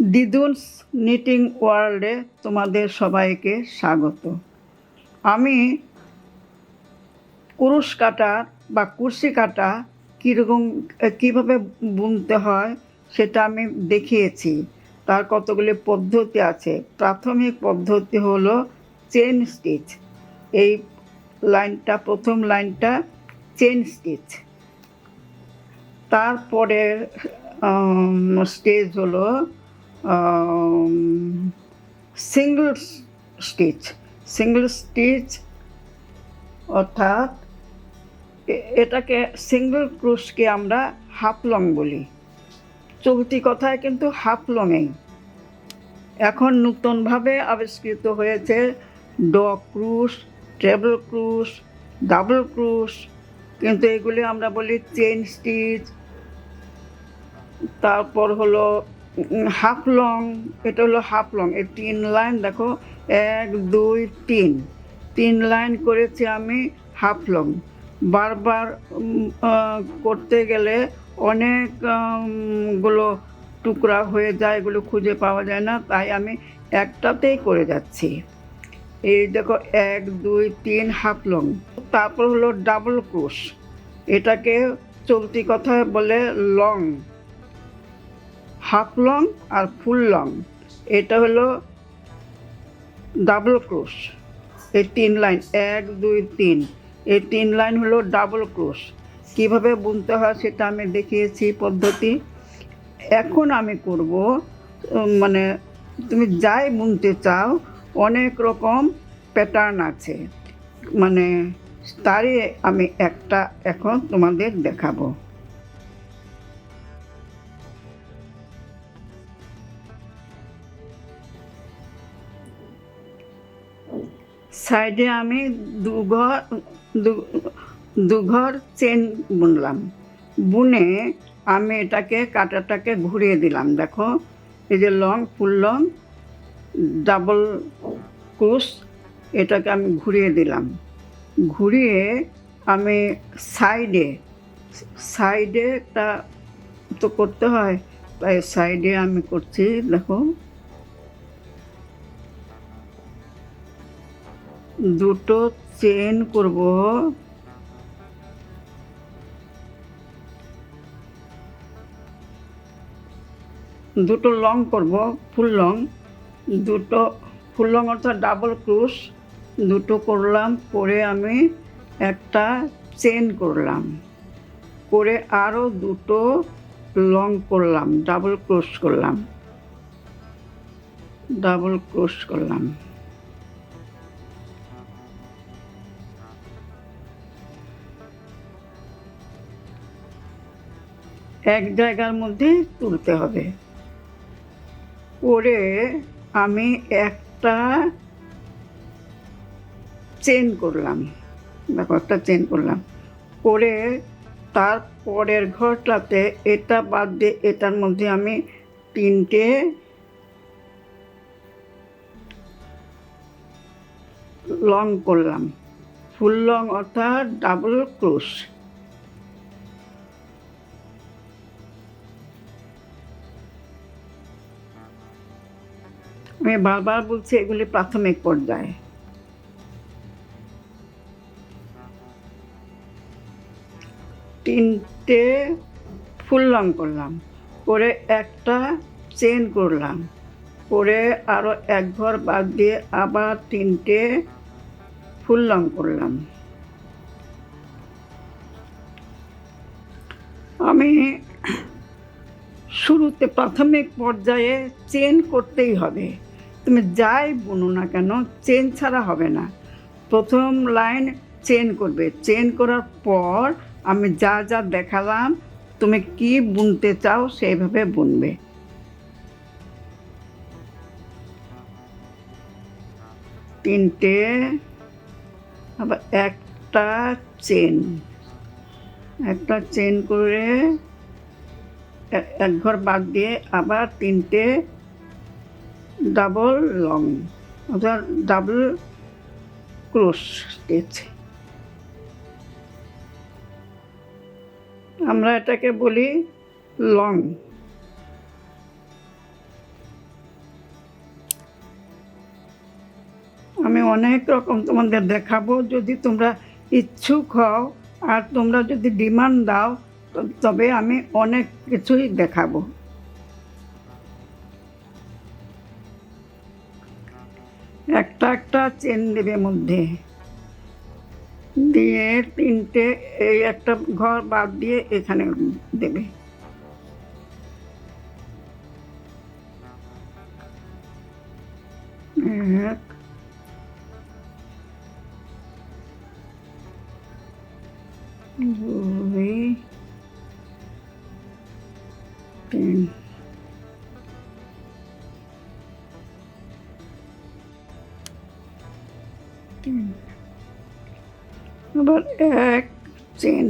দিদুনস knitting ওয়ার্ল্ডে তোমাদের সবাইকে স্বাগত। আমি কুরুশ কাটা বা কুর্সি কাটা কীরকম, কীভাবে বুনতে হয় সেটা আমি দেখিয়েছি। তার কতগুলি পদ্ধতি আছে। প্রাথমিক পদ্ধতি হলো চেন স্টিচ। এই লাইনটা, প্রথম লাইনটা চেন স্টিচ। তারপরের স্টেজ হলো সিঙ্গল স্টিচ সিঙ্গল স্টিচ অর্থাৎ এটাকে সিঙ্গল ক্রুশকে আমরা হাফ লং বলি। চলতি কথায় কিন্তু হাফ লংয়েই এখন নূতনভাবে আবিষ্কৃত হয়েছে ড ক্রুশ ট্রেবল ক্রুশ ডাবল ক্রুশ, কিন্তু এগুলি আমরা বলি চেন স্টিচ তারপর হলো হাফ লং এটা হলো হাফ লং এই তিন লাইন দেখো এক দুই তিন। তিন লাইন করেছি আমি হাফ লং। বারবার করতে গেলে অনেক উম, গুলো টুকরা হয়ে যায় এগুলো খুঁজে পাওয়া যায় না তাই আমি একটাতেই করে যাচ্ছি। এই দেখো এক দুই তিন হাফ লং। তারপর হলো ডাবল ক্রুশ। এটাকে চলতি কথায় বলে লং। হাফ লং আর ফুল লং এটা হলো ডাবল ক্রুশ এই তিন লাইন এক, দুই, তিন। এই তিন লাইন হলো ডাবল ক্রুশ কীভাবে বুনতে হয় সেটা আমি দেখিয়েছি পদ্ধতি। এখন আমি করব মানে তুমি যাই বুনতে চাও, অনেক রকম প্যাটার্ন আছে। মানে তারই আমি একটা এখন তোমাদের দেখাবো। সাইডে আমি দুঘর দু- দুঘর চেন বুনলাম। বুনে আমি এটাকে, কাটাটাকে ঘুরিয়ে দিলাম। দেখো, এই যে লং, ফুল লং, ডাবল ক্রুশ, এটাকে আমি ঘুরিয়ে দিলাম। ঘুরিয়ে আমি সাইডে সাইডে একটা তো করতে হয়, তাই সাইডে আমি করছি, দেখো। দুটো চেন করব। দুটো লং করব, ফুল লং। দুটো ফুল লং অর্থাৎ ডাবল ক্রুশ। দুটো করলাম, করে আমি একটা চেন করলাম। করে আরও দুটো লং করলাম, ডাবল ক্রুশ করলাম। ডাবল ক্রুশ করলাম। এক জায়গার মধ্যে তুলতে হবে। করে আমি একটা চেন করলাম। দেখো, একটা চেন করলাম। করে তার পরের ঘরটাতে এটা বাদ দিয়ে এটার মধ্যে আমি তিনটে লং করলাম। ফুল লং অর্থাৎ ডাবল ক্রুশ। আমি বারবার বলছি এগুলি প্রাথমিক পর্যায়ে। তিনটে ফুল লং করলাম, করে একটা চেন করলাম, করে আরও এক ঘর বাদ দিয়ে আবার তিনটে ফুল লং করলাম। আমি শুরুতে প্রাথমিক পর্যায়ে চেন করতেই হবে। তুমি যাই বুনো না কেন, চেন ছাড়া হবে না। প্রথম লাইন, চেন করবে। চেন করার পর আমি যা যা দেখালাম, তুমি কি বুনতে চাও সেইভাবে বুনবে। তিনটে, আবার একটা চেন। একটা চেন করে এক ঘর বাদ দিয়ে আবার তিনটে ডাবল লং অর্থাৎ ডাবল ক্রোস দিয়েছে। আমরা এটাকে বলি লং আমি অনেক রকম তোমাদের দেখাবো, যদি তোমরা ইচ্ছুক হও আর তোমরা যদি ডিমান্ড দাও, তবে আমি অনেক কিছুই দেখাবো। একটা একটা চেন দেবে মধ্যে। দিয়ে তিনটে, এই একটা ঘর বাদ দিয়ে এখানে দেবে। দুই আবার এক চেন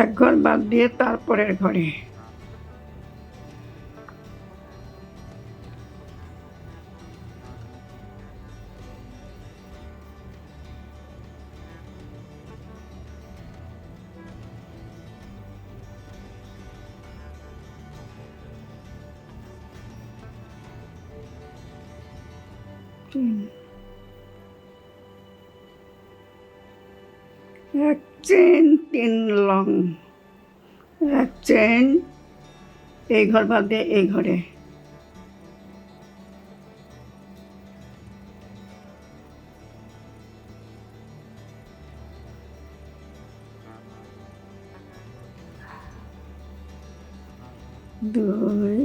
এক ঘর বাদ দিয়ে তারপরের ঘরে। তিন। এক চেন তিন লং। এক চেন এই ঘর বাদে এই ঘরে। দুই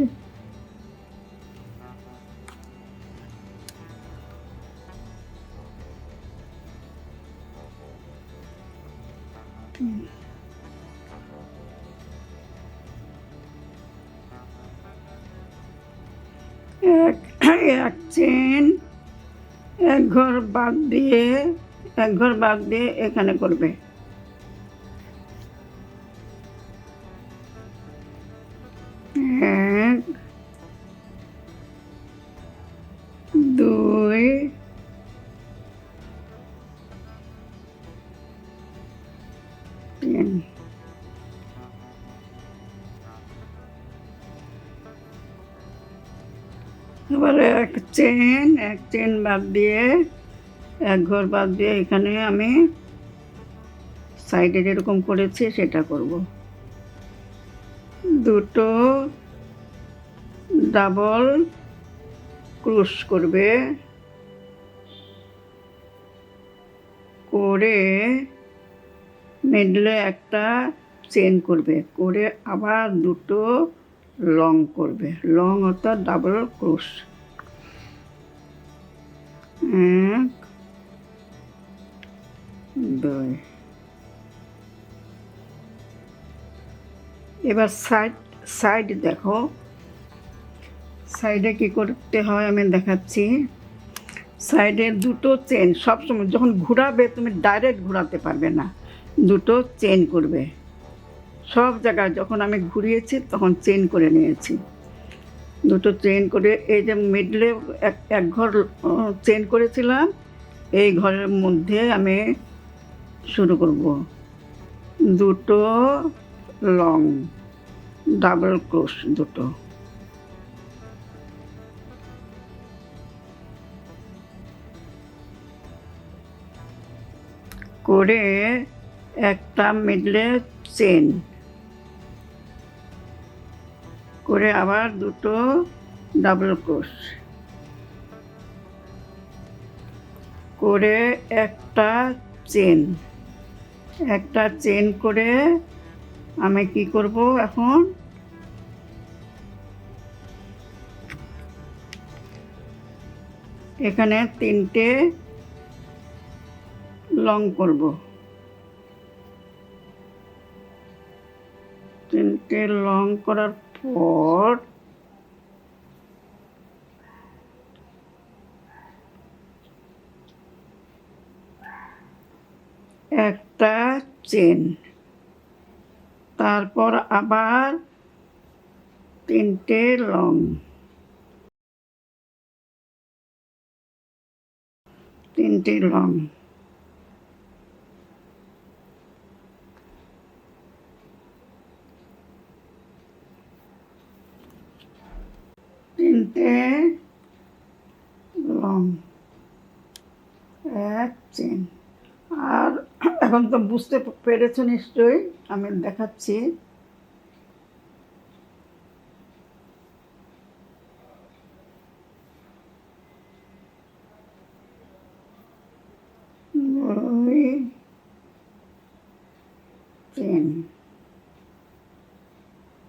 এক চেন, এক ঘর বাদ দিয়ে, এক ঘর বাদ দিয়ে এখানে করবে। এক, দুই, তিন। এবারে এক চেন এক চেন বাদ দিয়ে, এক ঘর বাদ দিয়ে এখানে আমি সাইডে যেরকম করেছি সেটা করব। দুটো ডাবল ক্রুশ করবে করে মিডলে একটা চেন করবে, করে আবার দুটো লং করবে। লং অর্থাৎ ডাবল ক্রুশ। এক, দুই। এবার সাইড সাইড দেখো। সাইডে কি করতে হয় আমি দেখাচ্ছি। সাইডে দুটো চেন সবসময় যখন ঘোরাবে তুমি ডাইরেক্ট ঘোরাতে পারবে না। দুটো চেন করবে। সব জায়গায় যখন আমি ঘুরিয়েছি, তখন চেন করে নিয়েছি। দুটো চেন করে, এই যে মিডলে এক এক ঘর চেন করেছিলাম, এই ঘরের মধ্যে আমি শুরু করব। দুটো লং, ডাবল ক্রোশ দুটো। করে একটা মিডলে চেন করে আবার দুটো ডাবল ক্রোশ করে একটা চেন একটা চেন করে আমি কি করব এখন? এখানে তিনটে লং করব। তিনটে লং করার পর একটা চেন তারপর আবার তিনটে লং তিনটে লং তিনটে লং। এক চেন আর এখন তো বুঝতে পেরেছ নিশ্চয়ই, আমি দেখাচ্ছি। চেন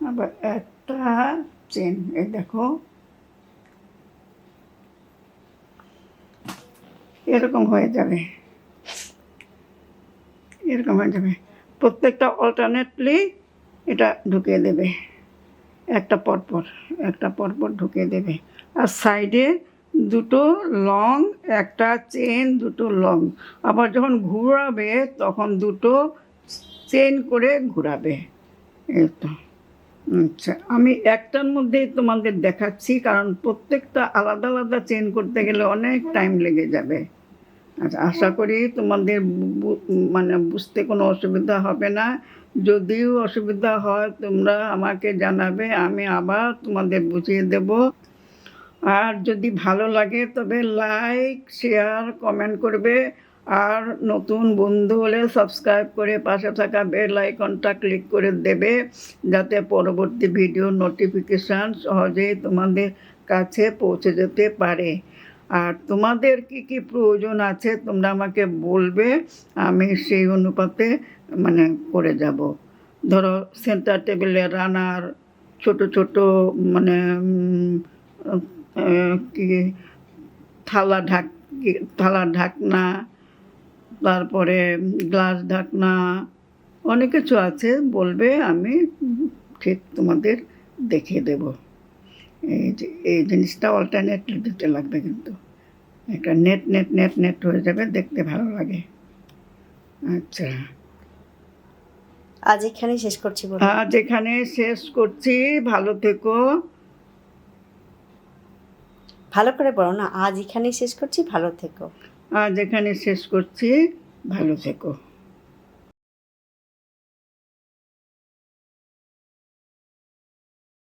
আবার একটা চেন এই দেখো। এরকম হয়ে যাবে। এরকম হয়ে যাবে। প্রত্যেকটা অল্টারনেটলি এটা ঢুকিয়ে দেবে। একটা পরপর একটা পরপর ঢুকিয়ে দেবে। আর সাইডে দুটো লং একটা চেন দুটো লং আবার যখন ঘুরাবে, তখন দুটো চেন করে ঘুরাবে। এই তো। আচ্ছা আমি একটার মধ্যেই তোমাদের দেখাচ্ছি, কারণ প্রত্যেকটা আলাদা আলাদা চেন করতে গেলে অনেক টাইম লেগে যাবে। আচ্ছা আশা করি তোমাদের মানে বুঝতে কোনো অসুবিধা হবে না। যদিও অসুবিধা হয়, তোমরা আমাকে জানাবে, আমি আবার তোমাদের বুঝিয়ে দেব। আর যদি ভালো লাগে, তবে লাইক, শেয়ার, কমেন্ট করবে। আর নতুন বন্ধু হলে সাবস্ক্রাইব করে পাশে থাকা বেল আইকনটা ক্লিক করে দেবে, যাতে পরবর্তী ভিডিও নোটিফিকেশান সহজেই তোমাদের কাছে পৌঁছে যেতে পারে। আর তোমাদের কি কি প্রয়োজন আছে তোমরা আমাকে বলবে, আমি সেই অনুপাতে মানে করে যাব। ধরো সেন্টার টেবিলে রানার ছোট ছোট মানে কি, থালা ঢাক থালা ঢাকনা, তারপরে গ্লাস ঢাকনা, অনেক কিছু আছে, বলবে, আমি ঠিক তোমাদের দেখিয়ে দেব। এই যে এই জিনিসটা অল্টারনেটলি দিতে লাগবে কিন্তু। একটা নেট নেট নেট নেট হয়ে যাবে দেখতে ভালো লাগে। আচ্ছা। আজ এখানে শেষ করছি আজ এখানে শেষ করছি। ভালো থেকো। ভালো করে বলো না আজ এখানেই শেষ করছি ভালো থেকো। আজ এখানে শেষ করছি। ভালো থেকো।